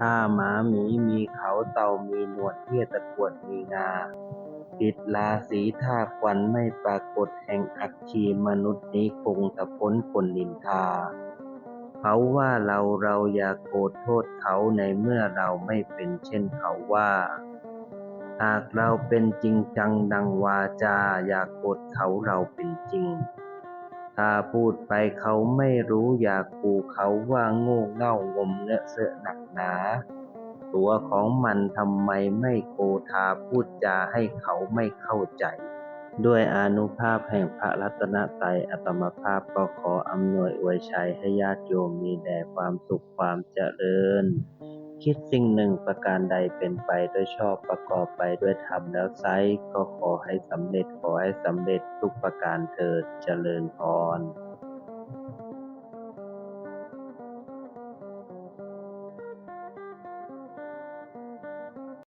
ถ้าหมาหมีมีเขาเต่ามีหนวดเหี้ยตะกวดมีงาผิดราศีถ้าควันไม่ปรากฏแห่งอัคคีมนุษย์นี้คงจะพ้นคนนินทา เขาว่าเราเราอย่าโกรธโทษเขาในเมื่อเราไม่เป็นเช่นเขาว่า หากเราเป็นจริงจังดังวาจา อย่าโกรธเขาเราเป็นจริง ถ้าพูดไปเขาไม่รู้อยากูเขาว่าโง่เง่างมเงอะเสอะหนักหนา ตัวของมันทำไมไม่โกธาพูดจาให้เขาไม่เข้าใจ ด้วยอนุภาพแห่งพระรัตนตรัยอัตมภาพก็ขออำนวยอวยชัยให้ญาติโยมมีแด่ความสุขความเจริญ คิดสิ่งหนึ่งประการใดเป็นไปด้วยชอบประกอบไปด้วยธรรมแล้วไซก็ขอให้สำเร็จขอให้สำเร็จทุกประการเถิดเจริญพร